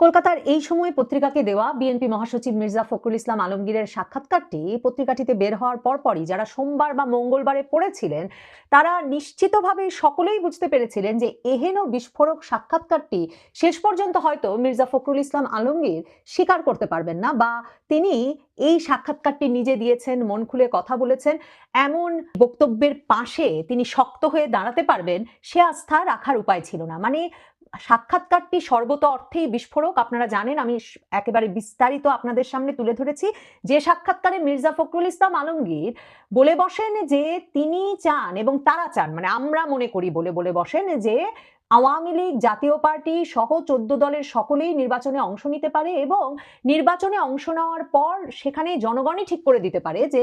কলকাতার এই সময় পত্রিকাকে দেওয়া বিএনপি মহাসচিব মির্জা ফখরুল ইসলাম আলমগীরের সাক্ষাৎকারটি পত্রিকাটিতে বের হওয়ার পরপরই যারা সোমবার বা মঙ্গলবারে পড়েছিলেন, তারা নিশ্চিতভাবে সকলেই বুঝতে পেরেছিলেন যে এহেন বিস্ফোরক সাক্ষাৎকারটি শেষ পর্যন্ত হয়তো মির্জা ফখরুল ইসলাম আলমগীর স্বীকার করতে পারবেন না বা তিনি এই সাক্ষাৎকারটি নিজে দিয়েছেন, মন খুলে কথা বলেছেন। এমন বক্তব্যের পাশে তিনি শক্ত হয়ে দাঁড়াতে পারবেন, সে আস্থা রাখার উপায় ছিল না। মানে সাক্ষাৎকারটি সর্বত অর্থেই বিস্ফোরক। আপনারা জানেন, আমি একেবারে বিস্তারিত আপনাদের সামনে তুলে ধরেছি। যে সাক্ষাৎকারে মির্জা ফখরুল ইসলাম আলমগীর বলে বসেন যে তিনি চান এবং তারা চান মানে আমরা মনে করি বলে বলে বসেন যে আওয়ামী লীগ জাতীয় পার্টি সহ চোদ্দ দলের সকলেই নির্বাচনে অংশ নিতে পারে এবং নির্বাচনে অংশ নেওয়ার পর সেখানে জনগণই ঠিক করে দিতে পারে যে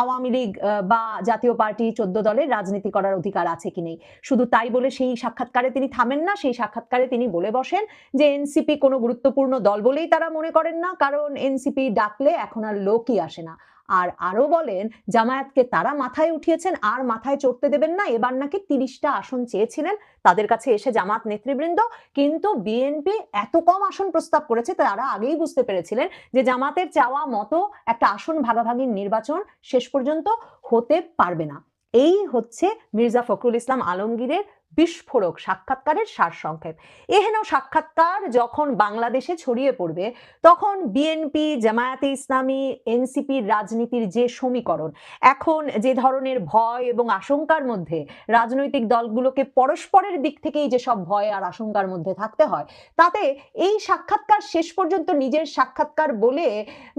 আওয়ামী লীগ বা জাতীয় পার্টি চোদ্দ দলের রাজনীতি করার অধিকার আছে কি নেই। শুধু তাই বলে সেই সাক্ষাৎকারে তিনি থামেন না, সেই সাক্ষাৎকারে তিনি বলে বসেন যে, এনসিপি কোনো গুরুত্বপূর্ণ দল বলেই তারা মনে করেন না, কারণ এনসিপি ডাকলে এখন আর লোকই আসে না। আর আরও বলেন, জামায়াতকে তারা মাথায় উঠিয়েছেন, আর মাথায় চড়তে দেবেন না। এবার নাকি তিরিশটা আসন চেয়েছিলেন তাদের কাছে এসে জামাত নেতৃবৃন্দ। কিন্তু বিএনপি এত কম আসন প্রস্তাব করেছে, তারা আগেই বুঝতে পেরেছিলেন যে জামাতের চাওয়া মতো একটা আসন ভাগাভাগির নির্বাচন শেষ পর্যন্ত হতে পারবে না। এই হচ্ছে মির্জা ফখরুল ইসলাম আলমগীরের বিস্ফোরক সাক্ষাৎকারের সারসংক্ষেপ। এহেন সাক্ষাৎকার যখন বাংলাদেশে ছড়িয়ে পড়বে, তখন বিএনপি জামায়াতে ইসলামী এনসিপির রাজনীতির যে সমীকরণ, এখন যে ধরনের ভয় এবং আশঙ্কার মধ্যে রাজনৈতিক দলগুলোকে পরস্পরের দিক থেকেই যেসব ভয় আর আশঙ্কার মধ্যে থাকতে হয়, তাতে এই সাক্ষাৎকার শেষ পর্যন্ত নিজের সাক্ষাৎকার বলে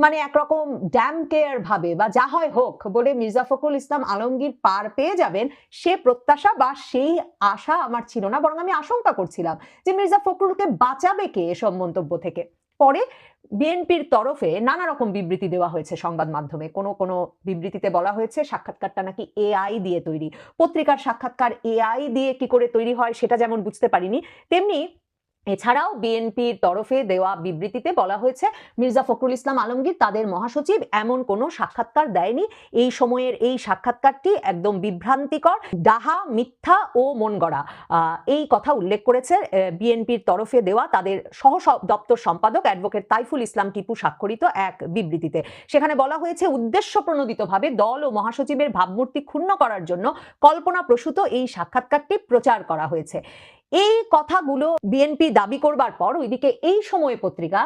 মানে একরকম ড্যাম কেয়ার ভাবে বা যা হয় হোক বলে মির্জা ফখরুল ইসলাম আলমগীর পার পেয়ে যাবেন, সে প্রত্যাশা বা সেই আশা আমার ছিল না, বরং আমি আশঙ্কা করছিলাম যে মির্জা ফখরুলকে বাঁচাবে কে এসব মন্তব্য থেকে। পরে বিএনপির তরফে নানা রকম বিবৃতি দেওয়া হয়েছে সংবাদ মাধ্যমে। কোনো কোনো বিবৃতিতে বলা হয়েছে সাক্ষাৎকারটা নাকি এআই দিয়ে তৈরি। পত্রিকার সাক্ষাৎকার এআই দিয়ে কি করে তৈরি হয় সেটা যেমন বুঝতে পারিনি, তেমনি এছাড়াও বিএনপির তরফে দেওয়া বিবৃতিতে বলা হয়েছে, মির্জা ফখরুল ইসলাম আলমগীর তাদের মহাসচিব, এমন কোনো সাক্ষাৎকার দেয়নি। এই সময়ের এই সাক্ষাৎকারটি একদম বিভ্রান্তিকর, ডাহা, মিথ্যা ও মন গড়া এই কথা উল্লেখ করেছে বিএনপির তরফে দেওয়া তাদের সহ দপ্তর সম্পাদক অ্যাডভোকেট তাইফুল ইসলাম টিপু স্বাক্ষরিত এক বিবৃতিতে। সেখানে বলা হয়েছে, উদ্দেশ্য প্রণোদিতভাবে দল ও মহাসচিবের ভাবমূর্তি ক্ষুণ্ণ করার জন্য কল্পনা প্রসূত এই সাক্ষাৎকারটি প্রচার করা হয়েছে। এই কথাগুলো বিএনপি দাবি করবার পর ওইদিকে এই সময় পত্রিকা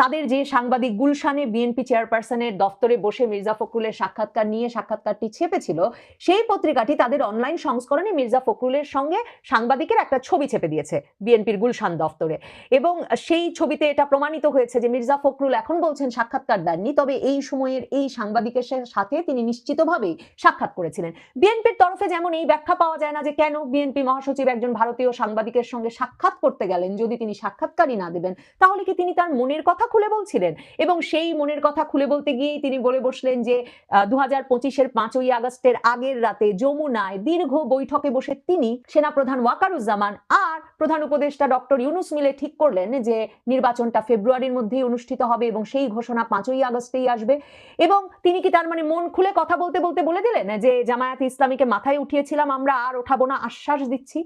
তাদের যে সাংবাদিক গুলশানে বিএনপি চেয়ারপারসনের দফতরে বসে মির্জা ফখরুলের সাক্ষাৎকার নিয়ে সাক্ষাৎকারটি ছেপেছিল, সেই পত্রিকাটি তাদের অনলাইন সংস্করণে মির্জা ফখরুলের সঙ্গে সাংবাদিকের একটা ছবি ছেপে দিয়েছে বিএনপির গুলশান দফতরে। এবং সেই ছবিতে এটা প্রমাণিত হয়েছে যে মির্জা ফখরুল এখন বলছেন সাক্ষাৎকার দেননি, তবে এই সময়ের এই সাংবাদিকের সাথে তিনি নিশ্চিতভাবেই সাক্ষাৎ করেছিলেন। বিএনপির তরফে যেমন এই ব্যাখ্যা পাওয়া যায় না যে কেন বিএনপি মহাসচিব একজন ভারতীয় সাংবাদিকের সঙ্গে সাক্ষাৎ করতে গেলেন, যদি তিনি সাক্ষাৎকারই না দেবেন, তাহলে কি তিনি তার মনের কথা খুলে বলছিলেন? এবং সেই মনের কথা খুলে বলতে গিয়েই তিনি বলে বসলেন যে দু হাজার পঁচিশের পাঁচই আগস্টের আগের রাতে যমুনায় দীর্ঘ বৈঠকে বসে তিনি সেনাপ্রধান ওয়াকারুজ্জামান আর প্রধান উপদেষ্টা ডক্টর ইউনুস মিলে ঠিক করলেন যে, নির্বাচনটা ফেব্রুয়ারির মধ্যেই অনুষ্ঠিত হবে এবং সেই ঘোষণা পাঁচই আগস্টেই আসবে। এবং তিনি কি তার মানে মন খুলে কথা বলতে বলতে বলে দিলেন যে, জামায়াত ইসলামীকে মাথায় উঠিয়েছিলাম আমরা, আর ওঠাবো না, আশ্বাস দিচ্ছি?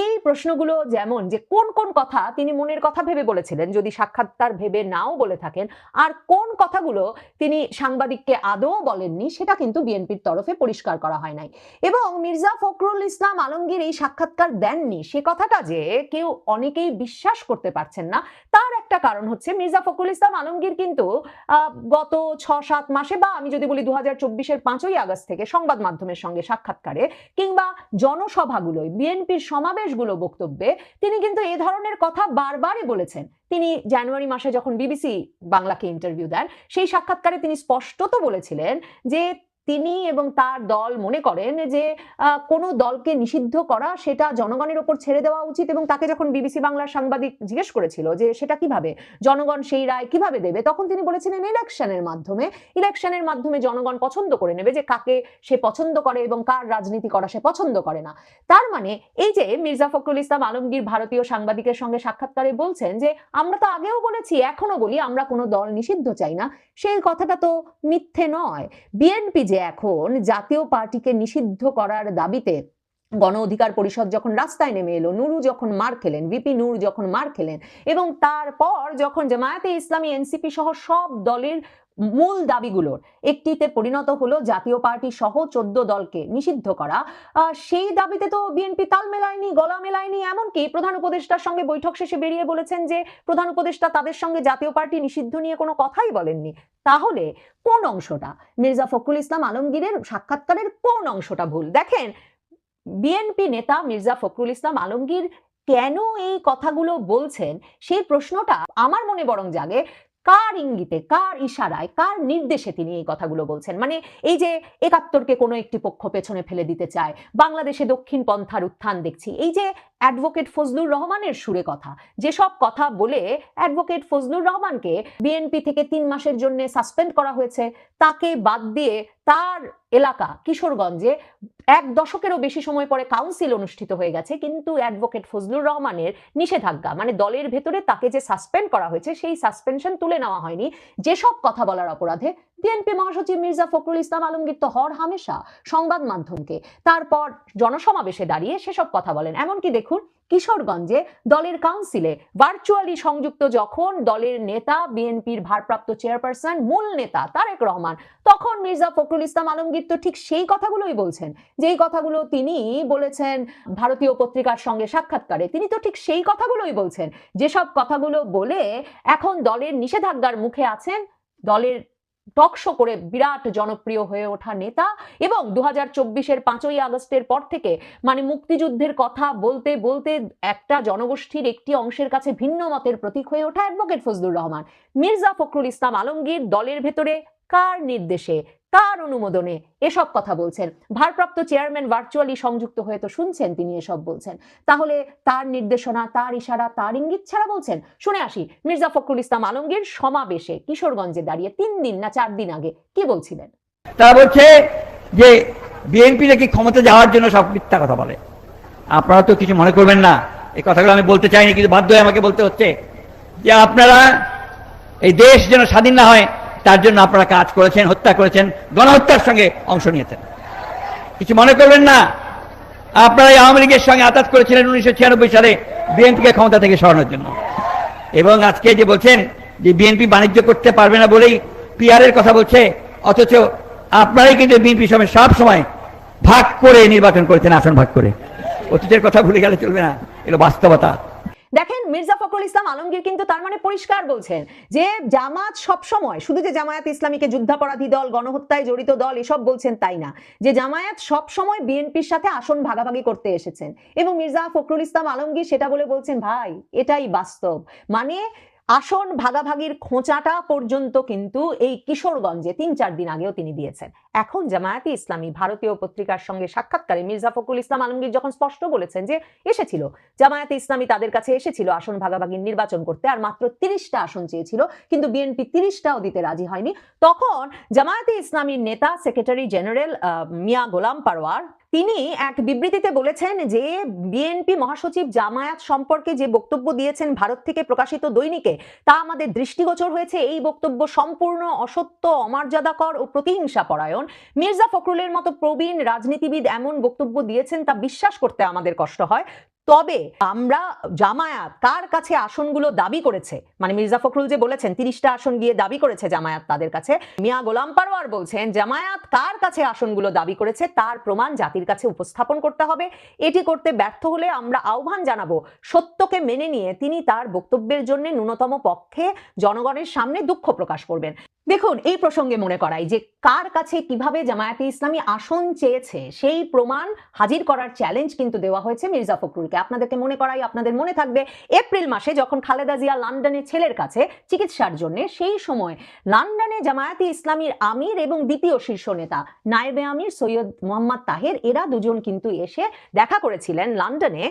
এই প্রশ্নগুলো যেমন যে কোন কোন কথা তিনি মনের কথা ভেবে বলেছিলেন, যদি সাক্ষাৎকার ভেবে নাও বলে থাকেন, আর কোন কথাগুলো তিনি সাংবাদিককে আদৌ বলেননি, সেটা কিন্তু বিএনপির তরফে পরিষ্কার করা হয় নাই। এবং মির্জা ফখরুল ইসলাম আলমগীর এই সাক্ষাৎকার দেননি, সে কথাটা যে কেউ অনেকেই বিশ্বাস করতে পারছেন না, তার একটা কারণ হচ্ছে মির্জা ফখরুল ইসলাম আলমগীর কিন্তু গত ছ সাত মাসে বা আমি যদি বলি দু হাজার চব্বিশের পাঁচই আগস্ট থেকে সংবাদ মাধ্যমের সঙ্গে সাক্ষাৎকারে কিংবা জনসভাগুলোয়, বিএনপির সমাবেশগুলো বক্তব্যে তিনি কিন্তু এ ধরনের কথা বারবারই বলেছেন। তিনি জানুয়ারি মাসে যখন বিবিসি বাংলাকে ইন্টারভিউ দেন, সেই সাক্ষাৎকারে তিনি স্পষ্টত বলেছিলেন যে তিনি এবং তার দল মনে করেন যে কোনো দলকে নিষিদ্ধ করা সেটা জনগণের ওপর ছেড়ে দেওয়া উচিত এবং তাকে যখন বিবিসি বাংলার সাংবাদিক জিজ্ঞেস করেছিল যে, সেটা কীভাবে? জনগণ সেই রায় কীভাবে দেবে? তখন তিনি বলেছিলেন ইলেকশনের মাধ্যমে। ইলেকশনের মাধ্যমে জনগণ পছন্দ করে নেবে যে, কাকে সে পছন্দ করে এবং কার রাজনীতি করা সে পছন্দ করে না। তার মানে এই যে, মির্জা ফখরুল ইসলাম আলমগীর ভারতীয় সাংবাদিকের সঙ্গে সাক্ষাৎকারে বলছেন যে, আমরা তো আগেও বলেছি, এখনও বলি, আমরা কোনো দল নিষিদ্ধ চাই না। সেই কথাটা তো মিথ্যে নয়। বিএনপি যে এখন জাতীয় পার্টিকে নিষিদ্ধ করার দাবিতে গণ অধিকার পরিষদ যখন রাস্তায় নেমে এলো, নুরু যখন মার খেলেন, ভিপি নুর যখন মার খেলেন এবং তারপর যখন জামায়াতে ইসলামী, এনসিপি সহ সব দলের মূল দাবিগুলোর একটিতে পরিণত হলো জাতীয় পার্টি সহ চোদ্দ দলকে নিষিদ্ধ করা। সেই দাবিতে তো বিএনপি তাল মেলায়নি, গলা মেলায়নি, এমনকি প্রধান উপদেষ্টার সঙ্গে বৈঠক শেষে বেরিয়ে বলেছেন যে, প্রধান উপদেষ্টা তাদের সঙ্গে জাতীয় পার্টি নিষিদ্ধ নিয়ে কোনো কথাই বলেননি। তাহলে কোন অংশটা? মির্জা ফখরুল ইসলাম আলমগীরের সাক্ষাৎকারের কোন অংশটা ভুল? দেখেন, বিএনপি নেতা মির্জা ফখরুল ইসলাম আলমগীর কেন এই কথাগুলো বলছেন? সেই প্রশ্নটা আমার মনে বরং জাগে কার ইঙ্গিতে, কার ইশারায়, কার নির্দেশে তিনি এই কথাগুলো বলছেন? মানে এই যে একাত্তরকে কোনো একটি পক্ষ পেছনে ফেলে দিতে চায়, বাংলাদেশে দক্ষিণ পন্থার উত্থান দেখছি, এই যে অ্যাডভোকেট ফজলুর রহমানের সুরে কথা। যেসব কথা বলে অ্যাডভোকেট ফজলুর রহমানকে বিএনপি থেকে তিন মাসের জন্য সাসপেন্ড করা হয়েছে, তাকে বাদ দিয়ে তার এলাকা কিশোরগঞ্জে এক দশকেরও বেশি সময় পরে কাউন্সিল অনুষ্ঠিত হয়ে গেছে। কিন্তু অ্যাডভোকেট ফজলুর রহমানের নিষেধাজ্ঞা মানে দলের ভেতরে তাকে যে সাসপেন্ড করা হয়েছে, সেই সাসপেনশন তুলে নেওয়া হয়নি। যেসব কথা বলার অপরাধে বিএনপি মহাসচিব মির্জা ফখরুল ইসলাম আলমগীর তো হর হামেশা সংবাদ মাধ্যমকে। তারপর জনসমাবেশে দাঁড়িয়ে সেসব কথা বলেন। এমনকি দেখুন, কিশোরগঞ্জে দলের কাউন্সিলে ভার্চুয়ালি সংযুক্ত যখন দলের নেতা, বিএনপির ভারপ্রাপ্ত চেয়ারপারসন, মূল নেতা তারেক রহমান, তখন মির্জা ফখরুল ইসলাম আলমগীর তো ঠিক সেই কথাগুলোই বলছেন। যেই কথাগুলো তিনি বলেছেন ভারতীয় পত্রিকার সঙ্গে সাক্ষাৎকারে, তিনি তো ঠিক সেই কথাগুলোই বলছেন। যেসব কথাগুলো বলে এখন দলের নিষেধাজ্ঞার মুখে আছেন, দলের টকশো করে বিরাট জনপ্রিয় হয়ে ওঠা নেতা এবং দু হাজার চব্বিশের পাঁচই আগস্টের পর থেকে মানে মুক্তিযুদ্ধের কথা বলতে বলতে একটা জনগোষ্ঠীর একটি অংশের কাছে ভিন্ন মতের প্রতীক হয়ে ওঠা অ্যাডভোকেট ফজলুর রহমান। মির্জা ফখরুল ইসলাম আলমগীর দলের ভেতরে কার নির্দেশে, কার অনুমোদনে এসব কথা বলছেন? ভারপ্রাপ্ত চেয়ারম্যান ভার্চুয়ালি সংযুক্ত হয়ে তো শুনছেন তিনি এসব বলছেন। তাহলে তার নির্দেশনা, তার ইশারা, তার ইঙ্গিত ছাড়া বলছেন? শুনে আসি, মির্জা ফখরুল ইসলাম আলমগীর সমাবেশে কিশোরগঞ্জে দাঁড়িয়ে তিন দিন না চার দিন আগে কি বলছিলেন? তারা বলছে যে বিএনপি নাকি ক্ষমতা যাওয়ার জন্য সব মিথ্যা কথা বলে। আপনারা তো কিছু মনে করবেন না। এই কথাগুলো আমি বলতে চাইনি, কিন্তু বাধ্য হয়ে আমাকে বলতে হচ্ছে যে আপনারা এই দেশ যেন স্বাধীন না হয় তার জন্য আপনারা কাজ করেছেন, হত্যা করেছেন, গণহত্যার সঙ্গে অংশ নিয়েছেন। কিছু মনে করবেন না? আপনারা আওয়ামী লীগের সঙ্গে আতাত করেছিলেন উনিশশো ছিয়ানব্বই সালে বিএনপিকে ক্ষমতা থেকে সরানোর জন্য। এবং আজকে যে বলছেন যে বিএনপি বাণিজ্য করতে পারবে না বলেই পিআর এর কথা বলছে, অথচ আপনারাই কিন্তু বিএনপি সময় সব সময় ভাগ করে নির্বাচন করেছেন, আসন ভাগ করে। অতীতের কথা ভুলে গেলে চলবে না, এগুলো বাস্তবতা। দেখেন মির্জা ফখরুল ইসলাম আলমগীর কিন্তু তার মানে পরিষ্কার বলছেন যে জামাত সবসময়, শুধু যে জামায়াত ইসলামীকে যুদ্ধাপরাধী দল, গণহত্যায় জড়িত দল, এসব বলছেন তাই না? যে জামায়াত সবসময় বিএনপির সাথে আসন ভাগাভাগি করতে এসেছেন। এবং মির্জা ফখরুল ইসলাম আলমগীর সেটা বলে বলছেন, ভাই, এটাই বাস্তব। মানে আসন ভাগাভাগির খোঁচাটা পর্যন্ত কিন্তু এই কিশোরগঞ্জে তিন চার দিন আগেও তিনি দিয়েছেন। এখন জামায়াতে ইসলামী ভারতীয় পত্রিকার সঙ্গে সাক্ষাৎকারে মির্জা ফখরুল ইসলাম আলমগীর যখন স্পষ্ট বলেছেন যে এসেছিল, জামায়াতে ইসলামী তাদের কাছে এসেছিল আসন ভাগাভাগির নির্বাচন করতে আর মাত্র তিরিশটা আসন চেয়েছিল, কিন্তু বিএনপি তিরিশটাও দিতে রাজি হয়নি। তখন জামায়াতে ইসলামীর নেতা সেক্রেটারি জেনারেল মিয়া গোলাম পারওয়ার তিনি এক বিবৃতিতে বলেছেন যে বিএনপি মহাসচিব জামায়াত সম্পর্কে যে বক্তব্য দিয়েছেন ভারত থেকে প্রকাশিত দৈনিকে, তা আমাদের দৃষ্টিগোচর হয়েছে। এই বক্তব্য সম্পূর্ণ অসত্য, অমর্যাদাকর ও প্রতিহিংসা পরায়ণ মির্জা ফখরুলের মতো প্রবীণ রাজনীতিবিদ এমন বক্তব্য দিয়েছেন তা বিশ্বাস করতে আমাদের কষ্ট হয়। তবে আমরা জামায়াত কার কাছে আসনগুলো দাবি করেছে। মানে মির্জা ফখরুল যে বলেছেন, তিরিশটা আসন গিয়ে দাবি করেছে জামায়াত তাদের কাছে। মিয়া গোলাম পারওয়ার বলছেন, জামায়াত কার কাছে আসনগুলো দাবি করেছে, তার প্রমাণ জাতির কাছে উপস্থাপন করতে হবে। এটি করতে ব্যর্থ হলে আমরা আহ্বান জানাব, সত্যকে মেনে নিয়ে তিনি তার বক্তব্যের জন্য ন্যূনতম পক্ষে জনগণের সামনে দুঃখ প্রকাশ করবেন। দেখুন, এই প্রসঙ্গে মনে করাই যে কার কাছে কীভাবে জামায়াতে ইসলামী আসন চেয়েছে, সেই প্রমাণ হাজির করার চ্যালেঞ্জ কিন্তু দেওয়া হয়েছে মির্জা ফখরুলকে। আপনাদেরকে মনে করাই, আপনাদের মনে থাকবে, এপ্রিল মাসে যখন খালেদা জিয়া লন্ডনে ছেলের কাছে চিকিৎসার জন্য, সেই সময় লন্ডনে জামায়াতে ইসলামীর আমির এবং দ্বিতীয় শীর্ষ নেতা নায়েবে আমির, সৈয়দ মোহাম্মদ তাহের, এরা দুজন কিন্তু এসে দেখা করেছিলেন লন্ডনে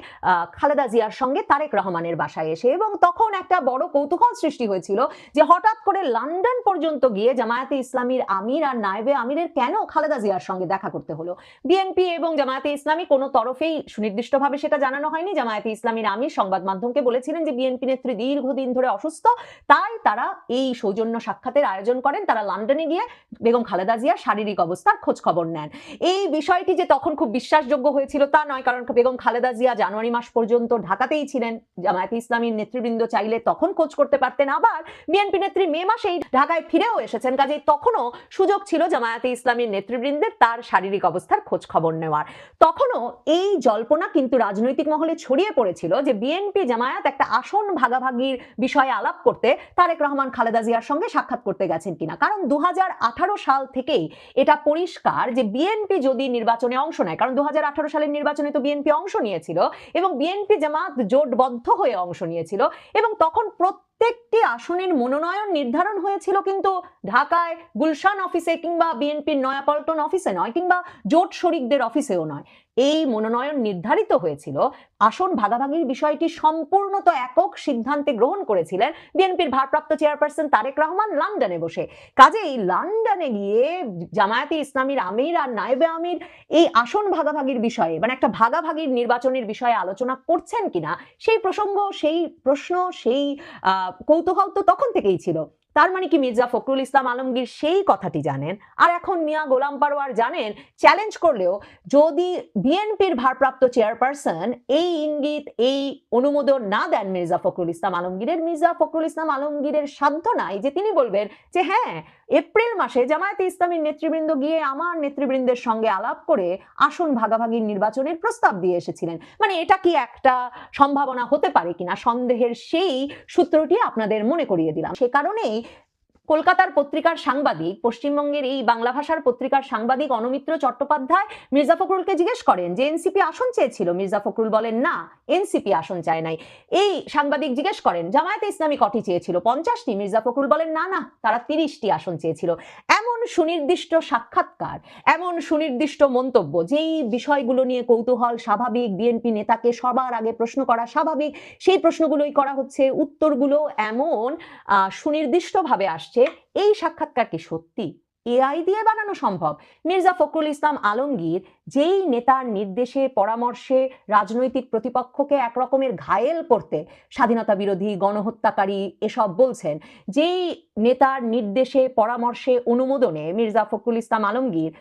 খালেদা জিয়ার সঙ্গে তারেক রহমানের বাসায় এসে। এবং তখন একটা বড় কৌতূহল সৃষ্টি হয়েছিল যে হঠাৎ করে লন্ডন পর্যন্ত পর্যন্ত গিয়ে জামায়াতে ইসলামীর আমির আর নায়েবে আমিরের কেন খালেদা জিয়ার সঙ্গে দেখা করতে হলো? বিএনপি এবং জামায়াতে ইসলামী কোনো তরফেই সুনির্দিষ্টভাবে সেটা জানানো হয়নি। জামায়াতে ইসলামীর আমির সংবাদ মাধ্যমকে বলেছিলেন যে বিএনপি নেত্রী দীর্ঘদিন ধরে অসুস্থ, তাই তারা এই সৌজন্য সাক্ষাতের আয়োজন করেন। তারা লন্ডনে গিয়ে বেগম খালেদা জিয়ার শারীরিক অবস্থার খোঁজ খবর নেন। এই বিষয়টি যে তখন খুব বিশ্বাসযোগ্য হয়েছিল তা নয়, কারণ বেগম খালেদা জিয়া জানুয়ারি মাস পর্যন্ত ঢাকাতেই ছিলেন। জামায়াতে ইসলামীর নেতৃবৃন্দ চাইলে তখন খোঁজ করতে পারতেন। আবার বিএনপি নেত্রী মে মাসেই ঢাকায় ফিরেও এসেছেন। কাজেই তখনও সুযোগ ছিল জামায়াতে ইসলামীর নেতৃবৃন্দের তার শারীরিক অবস্থার খোঁজ খবর নেওয়ার। তখনও এই জল্পনা কিন্তু রাজনৈতিক মহলে ছড়িয়ে পড়েছিল যে বিএনপি জামায়াত একটা আসন ভাগাভাগির বিষয়ে আলাপ করতে তারেক রহমান, খালেদা জিয়ার সঙ্গে সাক্ষাৎ করতে গেছেন কিনা। কারণ দু হাজার আঠারো সাল থেকেই এটা পরিষ্কার যে বিএনপি যদি নির্বাচনে অংশ নেয়, কারণ দু হাজার আঠারো সালের নির্বাচনে তো বিএনপি অংশ নিয়েছিল এবং বিএনপি জামাত জোটবদ্ধ হয়ে অংশ নিয়েছিল এবং তখন প্রত্যেকটি আসনের মনোনয়ন নির্ধারণ হয়েছিল কিন্তু ঢাকায় গুলশান অফিসে কিংবা বিএনপির নয়াপল্টন অফিসে নয় কিংবা জোট শরিকদের অফিসেও নয়। এই মনোনয়ন নির্ধারিত হয়েছিল। আসন ভাগাভাগির বিষয়টি সম্পূর্ণত একক সিদ্ধান্তে গ্রহণ করেছিলেন বিএনপির ভারপ্রাপ্ত চেয়ারপারসন তারেক রহমান লন্ডনে বসে। কাজেই লন্ডনে গিয়ে জামায়াতে ইসলামীর আমির আর নায়েবে আমির এই আসন ভাগাভাগির বিষয়ে মানে একটা ভাগাভাগির নির্বাচনের বিষয়ে আলোচনা করছেন কিনা, সেই প্রসঙ্গ, সেই প্রশ্ন, সেই কৌতূহল তো তখন থেকেই ছিল। তার মানে কি মির্জা ফখরুল ইসলাম আলমগীর সেই কথাটি জানেন? আর এখন মিয়া গোলাম পারোয়ার জানেন চ্যালেঞ্জ করলেও যদি বিএনপির ভারপ্রাপ্ত চেয়ারপারসন এই ইঙ্গিত, এই অনুমোদন না দেন মির্জা ফখরুল ইসলাম আলমগীরের, মির্জা ফখরুল ইসলাম আলমগীরের সাধ্য নাই যে তিনি বলবেন যে হ্যাঁ এপ্রিল মাসে জামায়াতে ইসলামীর নেতৃবৃন্দ গিয়ে আমার নেতৃবৃন্দের সঙ্গে আলাপ করে আসন ভাগাভাগির নির্বাচনের প্রস্তাব দিয়ে এসেছিলেন। মানে এটা কি একটা সম্ভাবনা হতে পারে কিনা? সন্দেহের সেই সূত্রটি আপনাদের মনে করিয়ে দিলাম। সে কারণেই কলকাতার পত্রিকার সাংবাদিক, পশ্চিমবঙ্গের এই বাংলা ভাষার পত্রিকার সাংবাদিক অনমিত্র চট্টোপাধ্যায় মির্জা ফখরুলকে জিজ্ঞেস করেন যে, এনসিপি আসন চেয়েছিল? মির্জা ফখরুল বলেন, না, এনসিপি আসন চায় নাই। এই সাংবাদিক জিজ্ঞেস করেন, জামায়াতে ইসলামী কটি চেয়েছিল? পঞ্চাশটি। মির্জা ফখরুল বলেন, না না, তারা তিরিশটি আসন চেয়েছিল। এমন সুনির্দিষ্ট সাক্ষাৎকার, এমন সুনির্দিষ্ট মন্তব্য, যেই বিষয়গুলো নিয়ে কৌতূহল স্বাভাবিক, বিএনপি নেতাকে সবার আগে প্রশ্ন করা স্বাভাবিক, সেই প্রশ্নগুলোই করা হচ্ছে। উত্তরগুলো এমন সুনির্দিষ্টভাবে আসছে এই সাক্ষাৎকার কি সত্যি? এআই দিয়ে বানানো সম্ভব? মির্জা ফখরুল ইসলাম আলমগীর যেই নেতার নির্দেশে, পরামর্শে রাজনৈতিক প্রতিপক্ষকে একরকমের ঘায়েল করতে স্বাধীনতা বিরোধী, গণহত্যাকারী এসব বলছেন, যেই নেতার নির্দেশে, পরামর্শে, অনুমোদনে মির্জা ফখরুল ইসলাম আলমগীর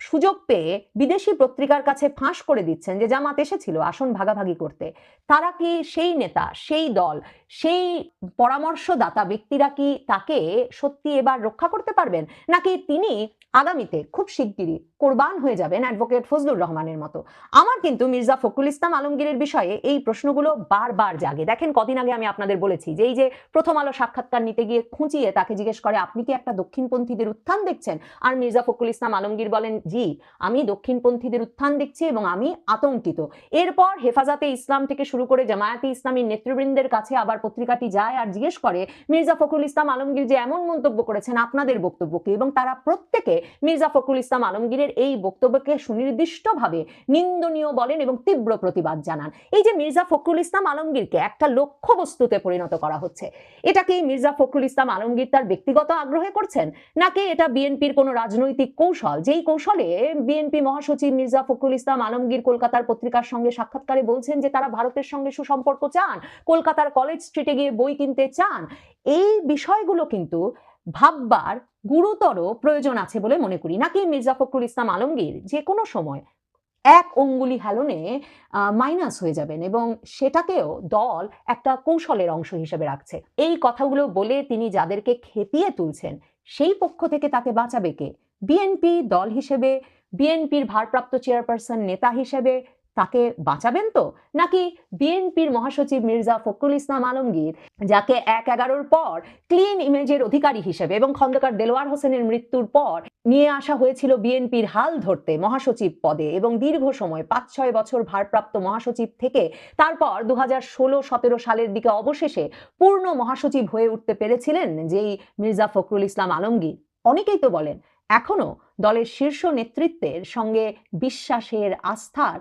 সুযোগ পেয়ে বিদেশি পত্রিকার কাছে ফাঁস করে দিচ্ছেন যে জামাত এসেছিল আসন ভাগাভাগি করতে, তারা কি সেই নেতা, সেই দল সেই পরামর্শদাতা ব্যক্তিরা কি তাকে সত্যি এবার রক্ষা করতে পারবেন? নাকি তিনি আগামীতে খুব শিগগিরই কোরবান হয়ে যাবেন অ্যাডভোকেট ফজলুর রহমানের মতো? আমার কিন্তু মির্জা ফখরুল ইসলাম আলমগীরের বিষয়ে এই প্রশ্নগুলো বারবার জাগে। দেখেন, কদিন আগে আমি আপনাদের বলেছি যে এই যে প্রথম আলো সাক্ষাৎকার নিতে গিয়ে খুঁচিয়ে তাকে জিজ্ঞেস করে, আপনি কি একটা দক্ষিণপন্থীদের উত্থান দেখছেন? আর মির্জা ফখরুল ইসলাম আলমগীর বলেন, জি, আমি দক্ষিণপন্থীদের উত্থান দেখছি এবং আমি আতঙ্কিত। এরপর হেফাজতে ইসলাম থেকে শুরু করে জামায়াতে ইসলামী নেতৃবৃন্দের কাছে আবার পত্রিকাটি যায় আর জিজ্ঞেস করে, মির্জা ফখরুল ইসলাম আলমগীর যে এমন মন্তব্য করেছেন আপনাদের বক্তব্যকে এবং তারা প্রত্যেকে মির্জা ফখরুল ইসলাম আলমগীরের এই বক্তব্যকে সুনির্দিষ্টভাবে নিন্দনীয় বলেন এবং তীব্র প্রতিবাদ জানান। এই যে মির্জা ফখরুল ইসলাম আলমগীরকে একটা লক্ষ্যবস্তুতে পরিণত করা হচ্ছে, এটা কি মির্জা ফখরুল ইসলাম আলমগীর তার ব্যক্তিগত আগ্রহে করছেন? নাকি এটা বিএনপির কোনো রাজনৈতিক কৌশল? যেই কৌশলে বিএনপি মহাসচিব মির্জা ফখরুল ইসলাম আলমগীর কলকাতার পত্রিকার সঙ্গে সাক্ষাৎকারে বলছেন যে তারা ভারতের সঙ্গে সুসম্পর্ক চান, কলকাতার কলেজ স্ট্রিটে গিয়ে বই কিনতে চান, এই বিষয়গুলো কিন্তু ভাববার গুরুতর প্রয়োজন আছে বলে মনে করি। নাকি মির্জা ফখরুল ইসলাম আলমগীর যে কোনো সময় এক অঙ্গুলি হেলনে মাইনাস হয়ে যাবেন এবং সেটাকেও দল একটা কৌশলের অংশ হিসেবে রাখছে। এই কথাগুলো বলে তিনি যাদেরকে খেপিয়ে তুলছেন, সেই পক্ষ থেকে তাকে বাঁচাবে কে? বিএনপি দল হিসেবে, বিএনপির ভারপ্রাপ্ত চেয়ারপারসন নেতা হিসেবে তাকে বাঁচাবেন তো? নাকি বিএনপির মহাসচিব মির্জা ফখরুল ইসলাম আলমগীর, যাকে এক এগারোর পর ক্লিন ইমেজের অধিকারী হিসেবে এবং খন্দকার দেলোয়ার হোসেনের মৃত্যুর পর নিয়ে আসা হয়েছিল বিএনপির হাল ধরতে মহাসচিব পদে এবং দীর্ঘ সময় পাঁচ ছয় বছর ভারপ্রাপ্ত মহাসচিব থেকে তারপর দু হাজার ষোলো সতেরো সালের দিকে অবশেষে পূর্ণ মহাসচিব হয়ে উঠতে পেরেছিলেন যেই মির্জা ফখরুল ইসলাম আলমগীর। অনেকেই তো বলেন, এখনও দলের শীর্ষ নেতৃত্বের সঙ্গে বিশ্বাসের আস্থার